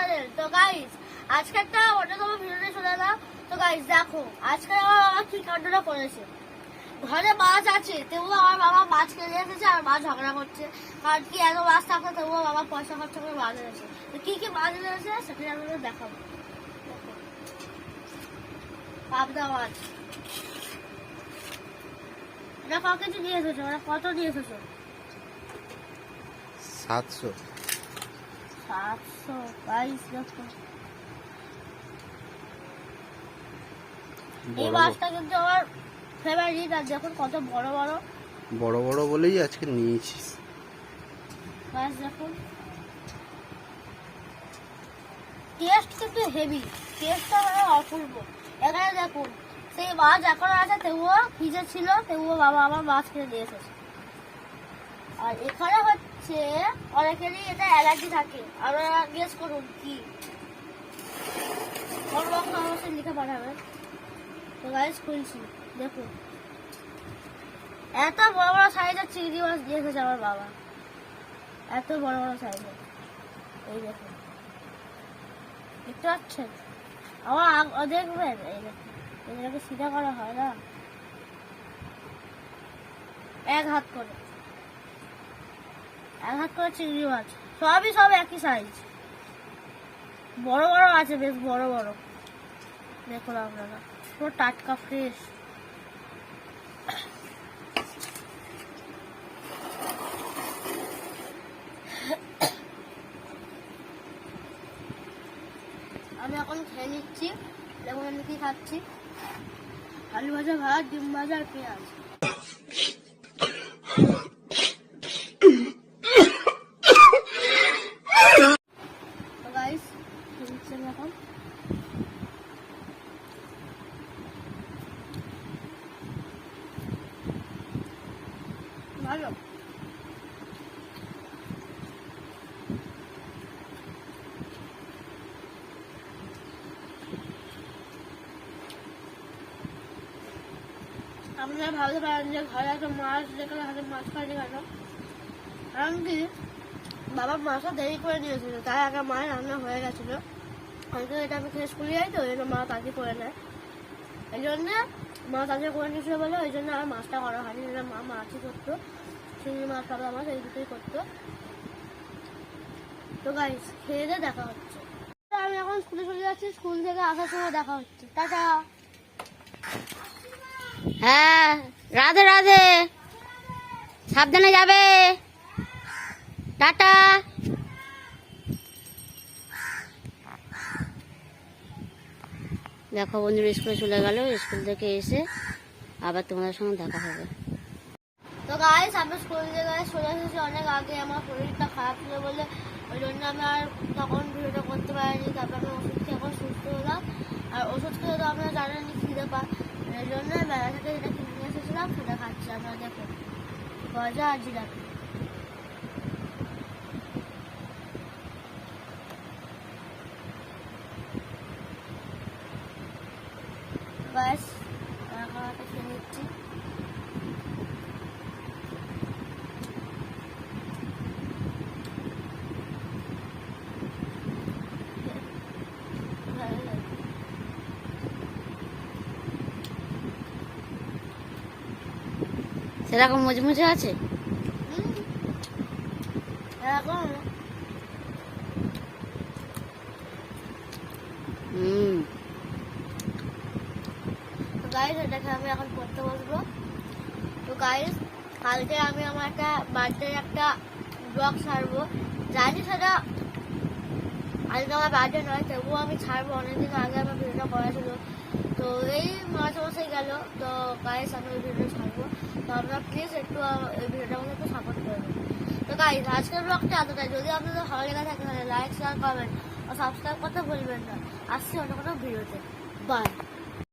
Channel তো guys আজকে একটা অন্যতম ভিডিওতে চলে এলাম। তো গাইস দেখো, আজকে আমার বাবা কি কাণ্ডটা করেছে। ঘরে মাছ আছে, তবুও আমার বাবা মাছ কিনে এসেছে আর মা ঝগড়া করছে। কারণ কি এত মাছ থাকলে তবুও বাবা পয়সা খরচা করে মাছ এনেছে। তো কি কি মাছ এনেছে সেটা আপনাদের দেখাবো। পাবদা মাছ। এটা ক কেজি নিয়ে এসেছ কত নিয়ে এসেছ? সাতশো। সাতশো বাইশ দেখো এই মাছটা কিন্তু আমার ফেভারিট আর কত বড় বড়। বড় বড় বলেই আজকে মাছ দেখুন। টেস্ট কিন্তু হেভি টেস্টটা মানে অপূর্ব। এখানে দেখুন সেই মাছ এখন আছে তবুও ফ্রিজে ছিল তবুও বাবা আমার মাছ কিনে দিয়ে এসেছে। আর এখানে হচ্ছে অনেকেরই এটা অ্যালার্জি থাকে। আপনারা গেস করুন কি? অবশ্যই লিখে পাঠাবেন তো গাইস খুলছি। দেখুন। এত বড় বড় সাইজের চিংড়ি মাছ দিয়ে এসেছে আমার বাবা। এত বড় বড় সাইজের এই দেখুন। দেখতে পাচ্ছেন? আমার দেখবেন? এই দেখুন। এগুলোকে সিধা করা হয় না? এক হাত করে। এক করে চিংড়ি মাছ। সবই সব একই সাইজ বড় বড় আছে বেশ, বড় বড়। দেখুন আপনারা, পুরো টাটকা ফ্রেশ আমি এখন খেয়ে নিচ্ছি। যেমন আমি কি খাচ্ছি। আলু ভাজা ভাত, ডিম ভাজা আর পেঁয়াজ তো গাইস খেয়ে নিচ্ছি আমি এখন ভালো আপনারা ভাবতে পারেন যে ঘরে একটা মাছ যেখানে হাতে মাছ পাইনি কেন? কারণ কি? বাবা মাছটা দেরি করে নিয়েছিল তাই আগে মায়ের রান্না হয়ে গেছিল। হয়তো এটা আমি খেয়ে স্কুলে যাই তো জন্য মা তাকে করে নেয়। এই জন্য মা তাকে করে নিয়েছিল বলে, ওই জন্য আর মাছটা করা হয়নি মা মাছই করতো চিংড়ি মাছ পাবদা মাছ এই দুটোই করতো। তো গাইস খেয়ে দিয়ে দেখা হচ্ছে। আমি এখন স্কুলে চলে যাচ্ছি স্কুল থেকে আসার সময় দেখা হচ্ছে। টাটা। হ্যাঁ রাধে রাধে। সাবধানে যাবে। টাটা। দেখো বন্ধুরা স্কুলে চলে গেল স্কুল থেকে এসে আবার তোমাদের সঙ্গে দেখা হবে। গাইস আমি স্কুল থেকে চলে এসেছি অনেক আগে। আমার শরীরটা খারাপ ছিল বলে ওই জন্য আমি আর তখন ভিডিওটা করতে পারিনি। তারপর আমি ওষুধ খেয়ে এখন সুস্থ হলাম। আর ওষুধ খেয়ে তো আপনারা জানেন খিদে পা এই জন্য মেলা থেকে যেটা কিনে নিয়ে এসেছিলাম সেটা খাচ্ছি। আপনারা দেখুন গজা আর ব্যাস এখন একটা খেয়ে নিচ্ছি ভালো লাগে। সেরকম মুচমুচে আছে? হুম। এরকম হুম। তো গাইস এটাকে আমি এখন পড়তে বসবো। তো গাইস কালকে আমি আমার একটা বার্থডে একটা ব্লগ ছাড়বো। জানি সেটা আজকে আমার বার্থডে নয় তবুও আমি ছাড়বো। অনেকদিন আগে আমার ভিডিওটা করা ছিল। তো এই মাস গেল, তো গাইস আমি এই ভিডিও ছাড়বো। তো আপনারা প্লিজ একটু এই ভিডিওটা আমাকে একটু সাপোর্ট করবেন তো গাইস আজকের ব্লগটা এতটাই। যদি আপনাদের ভালো লেগে থাকে, তাহলে লাইক শেয়ার করবেন আর সাবস্ক্রাইব করতে ভুলবেন না। আসছি অন্য কোনো ভিডিওতে বাই